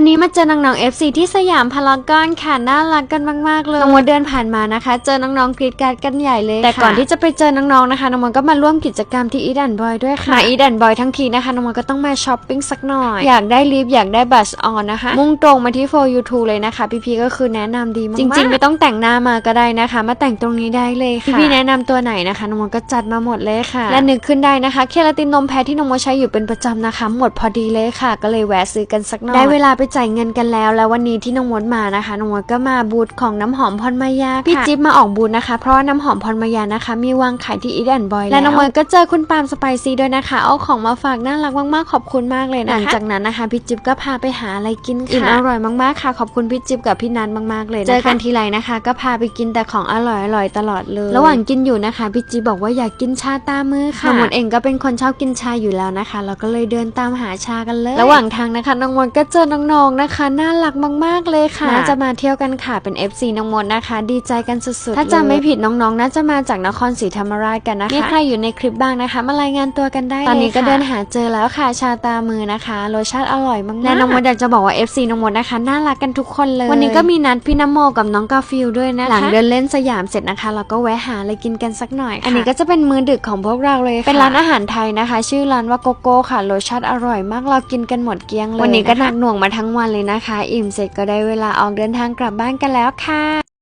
วันนี้มาเจอน้องๆ FC ที่สยามพารากอนค่ะน่ารักกันมากๆเลยน้องมดเดินผ่านมานะคะ เจอน้องๆกรีดกรารกันใหญ่เลยแต่ก่อนที่จะไปเจอน้องๆนะคะน้องมดก็มาร่วมกิจกรรมที่อีดันบอยด้วยค่ะมาอีดันบอยทั้งทีนะคะน้องมดก็ต้องมาช้อปปิ้งสักหน่อย อยากได้ลิฟต์อยากได้บัสออนนะคะ มุ่งตรงมาที่ for you two เลยนะคะ พี่ๆก็คือแนะนำดีมากๆจริงๆ ไม่ต้องแต่งหน้ามาก็ได้นะคะ มาแต่งตรงนี้ได้เลยค่ะพี่ๆแนะนำตัวไหนนะคะน้องมดก็จัดมาหมดเลยค่ะ และนึกขึ้นได้นะคะเคลาตินนมแพ้ที่น้องมดใช้อยู่เป็นประจำนะคะ หมดพอดีเลยค่ะ ก็เลยแวะซื้อกันสักหน่อยได้เวลาไปจ่ายเงินกันแล้ว แล้ววันนี้ที่น้องมดมานะคะน้องมดก็มาบูธของน้ำหอมพรมายาพี่จิ๊บมาออกบูธนะคะ เพราะว่าน้ำหอมพรมายานะคะ มีวางขายที่อีแดนบอยและน้องมดก็เจอคุณปาล์มสไปซี่ด้วยนะคะ เอาของมาฝากน่ารักมากๆขอบคุณมากเลยนะคะหลังจากนั้นนะคะพี่จิ๊บก็พาไปหาอะไรกินค่ะอิ่มอร่อยมากๆค่ะ ขอบคุณพี่จิ๊บกับพี่นันมากๆเลยนะคะเจอกันทีไรนะคะ ก็พาไปกินแต่ของอร่อยๆตลอดเลย ระหว่างกินอยู่นะคะพี่จิ๊บบอกว่าอยากกินชาตามมือค่ะน้องมดเองก็เป็นคนชอบกินชาอยู่แล้วนะคะ เราก็เลยเดินตามหาชากันเลย ระหว่างทางนะคะน้องมดก็เจอน้องๆนะคะ น่ารักมาก ๆ เลยค่ะน่าจะมาเที่ยวกันค่ะเป็น FC น้องมดนะคะ ดีใจกันสุดๆ ถ้าจำไม่ผิดน้องๆ น่าจะมาจากนครศรีธรรมราชกันนะคะมีใครอยู่ในคลิปบ้างนะคะ มารายงานตัวกันได้ตอนนี้ก็เดินหาเจอแล้วค่ะชาตามือนะคะรสชาติอร่อยมากๆและน้องมดอยากจะบอกว่า FC น้องมดนะคะน่ารักกันทุกคนเลย วันนี้ก็มีนัดพี่น้ำโมกับน้องกาฟิลด้วยนะคะหลังเดินเล่นสยามเสร็จนะคะ เราก็แวะหาอะไรกินกันสักหน่อยค่ะอันนี้ก็จะเป็นมื้อดึกของพวกเราเลยค่ะเป็นร้านอาหารไทยนะคะ ชื่อร้านว่าโกโก้ค่ะรสชาติอร่อยมากเรากินกันหมดเกลี้ยงเลยวันนี้ก็หนักหน่วงมาทั้งวันเลยนะคะ อิ่มเสร็จก็ได้เวลาออกเดินทางกลับบ้านกันแล้วค่ะ